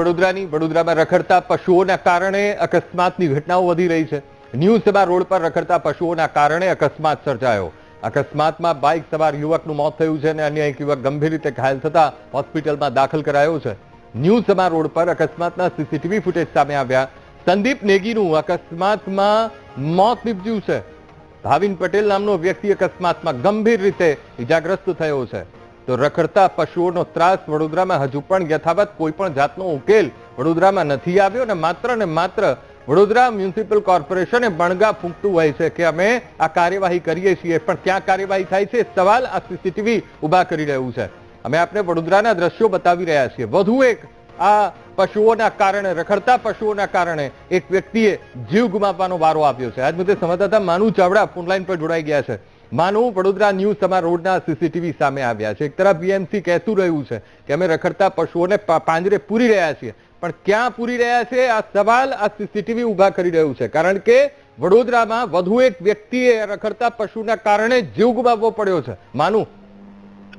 વડોદરાની વડોદરામાં રખડતા પશુઓના કારણે અકસ્માતની ઘટનાઓ વધી રહી છે. ન્યૂ સભા રોડ પર રખડતા પશુઓના કારણે અકસ્માત સર્જાયો. અકસ્માતમાં બાઇક સવાર યુવકનું મોત થયું છે અને અન્ય એક યુવક ગંભીર રીતે ઘાયલ થતા હોસ્પિટલમાં દાખલ કરાયો છે. ન્યૂ સમા રોડ પર અકસ્માતના સીસીટીવી ફૂટેજ સામે આવ્યા. સંદીપ નેગીનું અકસ્માતમાં મોત નીપજ્યું છે. ભાવિન પટેલ નામનો વ્યક્તિ અકસ્માતમાં ગંભીર રીતે ઇજાગ્રસ્ત થયો છે. તો રખડતા પશુઓનો ત્રાસ વડોદરામાં હજુ પણ યથાવત કોઈ પણ જાતનો ઉકેલ વડોદરામાં નથી આવ્યો અને માત્ર ને માત્ર વડોદરા મ્યુનિસિપલ કોર્પોરેશને બણગા ફૂંકતું હોય છે કે અમે આ કાર્યવાહી કરીએ છીએ. પણ ક્યાં કાર્યવાહી થાય છે સવાલ આ સીસીટીવી ઊભા કરી રહ્યું છે. અમે આપણે વડોદરાના દ્રશ્યો બતાવી રહ્યા છીએ. વધુ એક, આ પશુઓના કારણે, રખડતા પશુઓના કારણે એક વ્યક્તિએ જીવ ગુમાવવાનો વારો આપ્યો છે. આજ મુદ્દે સંવાદદાતા માનુ ચાવડા ફોનલાઈન પર જોડાઈ ગયા છે. માનુ વડોદરા ન્યૂઝ તમારા રોડના સીસીટીવી સામે આવ્યા છે. એક તરફ બીએમસી કહેતું રહ્યું છે કે અમે રખડતા પશુઓને પાંજરે પૂરી રહ્યા છીએ. પણ ક્યાં પૂરી રહ્યા છે? આ સવાલ આ સીસીટીવી ઊભા કરી રહ્યું છે. કારણ કે વડોદરામાં વધુ એક વ્યક્તિએ રખડતા પશુના કારણે જીવ ગુમાવવો પડ્યો છે. માનું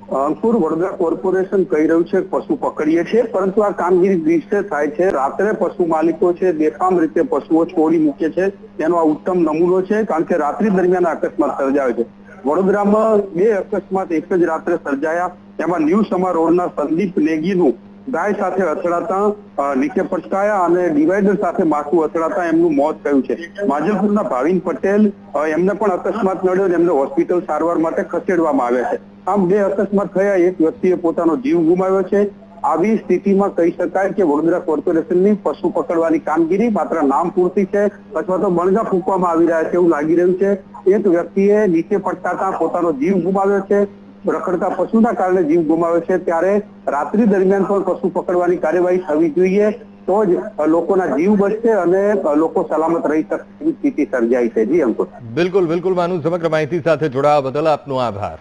અંકુર વડોદરા કોર્પોરેશન કહી રહ્યું છે પશુ પકડીએ છીએ, પરંતુ આ કામગીરી દિવસે થાય છે. રાત્રે પશુ માલિકો છે, બેફામ રીતે પશુઓ છોડી મૂકે છે. તેનો આ ઉત્તમ નમૂનો છે, કારણ કે રાત્રિ દરમિયાન અકસ્માત સર્જાયો છે. વડોદરામાં બે અકસ્માત એક જ રાત્રે સર્જાયા. એમાં ન્યૂ સમા રોડના સંદીપ નેગીનું ગાય સાથે અથડાતા નીચે પટકાયા અને ડિવાઈડર સાથે માથું અથડાતા એમનું મોત થયું છે. માજલપુરના ભાવિન પટેલ એમને પણ અકસ્માત નડ્યો એમને હોસ્પિટલ સારવાર માટે ખસેડવામાં આવ્યા છે. આમ બે અકસ્માત થયા, એક વ્યક્તિએ પોતાનો જીવ ગુમાવ્યો છે. આવી સ્થિતિમાં કહી શકાય કે વડોદરા કોર્પોરેશનની પશુ પકડવાની કામગીરી માત્ર નામ પૂરતી છે અથવા તો મણગા ફૂંકવામાં આવી રહ્યા છે એવું લાગી રહ્યું છે. એક વ્યક્તિએ નીચે પડતા પોતાનો જીવ ગુમાવ્યો છે. રખડતા પશુના કારણે જીવ ગુમાવ્યો છે. ત્યારે રાત્રિ દરમિયાન પણ પશુ પકડવાની કાર્યવાહી થવી જોઈએ તો જ લોકોના જીવ બચશે અને લોકો સલામત રહી શકે સ્થિતિ સર્જાઈ છે. જી અંકુર. બિલકુલ બિલકુલ, માનું, સમગ્ર માહિતી સાથે જોડાવા બદલ આપનો આભાર.